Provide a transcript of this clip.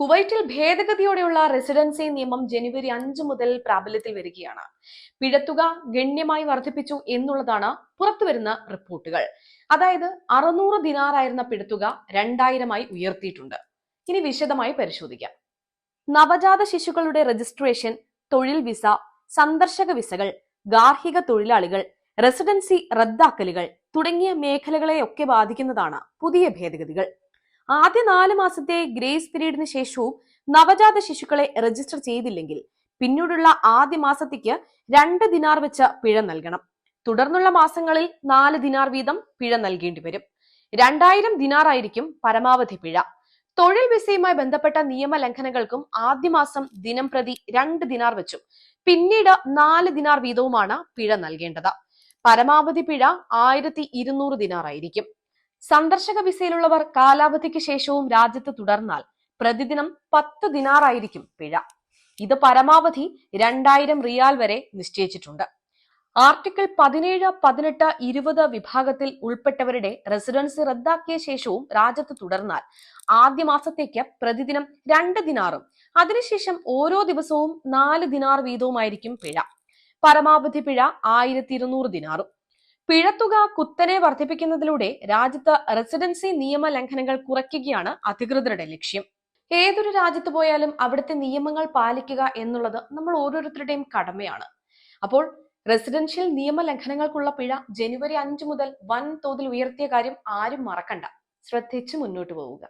കുവൈറ്റിൽ ഭേദഗതിയോടെയുള്ള റെസിഡൻസി നിയമം ജനുവരി അഞ്ച് മുതൽ പ്രാബല്യത്തിൽ വരികയാണ്. പിഴത്തുക ഗണ്യമായി വർദ്ധിപ്പിച്ചു എന്നുള്ളതാണ് പുറത്തുവരുന്ന റിപ്പോർട്ടുകൾ. അതായത് അറുന്നൂറ് ദിനാറായിരുന്ന പിഴത്തുക രണ്ടായിരമായി ഉയർത്തിയിട്ടുണ്ട്. ഇനി വിശദമായി പരിശോധിക്കാം. നവജാത ശിശുക്കളുടെ രജിസ്ട്രേഷൻ തൊഴിൽ വിസ സന്ദർശക വിസകൾ ഗാർഹിക തൊഴിലാളികൾ റെസിഡൻസി റദ്ദാക്കലുകൾ തുടങ്ങിയ മേഖലകളെയൊക്കെ ബാധിക്കുന്നതാണ് പുതിയ ഭേദഗതികൾ. ആദ്യ നാല് മാസത്തെ ഗ്രേസ് പീരീഡിന് ശേഷവും നവജാത ശിശുക്കളെ രജിസ്റ്റർ ചെയ്തില്ലെങ്കിൽ പിന്നീടുള്ള ആദ്യ മാസത്തേക്ക് രണ്ട് ദിനാർ വെച്ച പിഴ നൽകണം. തുടർന്നുള്ള മാസങ്ങളിൽ നാല് ദിനാർ വീതം പിഴ നൽകേണ്ടി വരും. രണ്ടായിരം ദിനാറായിരിക്കും പരമാവധി പിഴ. തൊഴിൽ വിസയുമായി ബന്ധപ്പെട്ട നിയമ ലംഘനങ്ങൾക്കും ആദ്യ മാസം ദിനം പ്രതി രണ്ട് ദിനാർ വെച്ചും. പിന്നീട് നാല് ദിനാർ വീതവുമാണ് പിഴ നൽകേണ്ടത്. പരമാവധി പിഴ ആയിരത്തി ഇരുന്നൂറ് ദിനാറായിരിക്കും സന്ദർശക വിസയിലുള്ളവർ കാലാവധിക്ക് ശേഷവും രാജ്യത്ത് തുടർന്നാൽ പ്രതിദിനം പത്ത് ദിനാറായിരിക്കും പിഴ. ഇത് പരമാവധി രണ്ടായിരം റിയാൽ വരെ നിശ്ചയിച്ചിട്ടുണ്ട്. ആർട്ടിക്കിൾ പതിനേഴ് പതിനെട്ട് ഇരുപത് വിഭാഗത്തിൽ ഉൾപ്പെട്ടവരുടെ റെസിഡൻസി റദ്ദാക്കിയ ശേഷവും രാജ്യത്ത് തുടർന്നാൽ ആദ്യ മാസത്തേക്ക് പ്രതിദിനം രണ്ട് ദിനാറും അതിനുശേഷം ഓരോ ദിവസവും നാല് ദിനാർ വീതവുമായിരിക്കും പിഴ. പരമാവധി പിഴ ആയിരത്തി ഇരുന്നൂറ് ദിനാറും. പിഴത്തുക കുത്തനെ വർദ്ധിപ്പിക്കുന്നതിലൂടെ രാജ്യത്ത് റെസിഡൻസി നിയമ ലംഘനങ്ങൾ കുറയ്ക്കുകയാണ് അധികൃതരുടെ ലക്ഷ്യം. ഏതൊരു രാജ്യത്ത് പോയാലും അവിടുത്തെ നിയമങ്ങൾ പാലിക്കുക എന്നുള്ളത് നമ്മൾ ഓരോരുത്തരുടെയും കടമയാണ്. അപ്പോൾ റെസിഡൻഷ്യൽ നിയമ ലംഘനങ്ങൾക്കുള്ള പിഴ ജനുവരി അഞ്ച് മുതൽ വൻ തോതിൽ ഉയർത്തിയ കാര്യം ആരും മറക്കണ്ട. ശ്രദ്ധിച്ചു മുന്നോട്ട് പോവുക.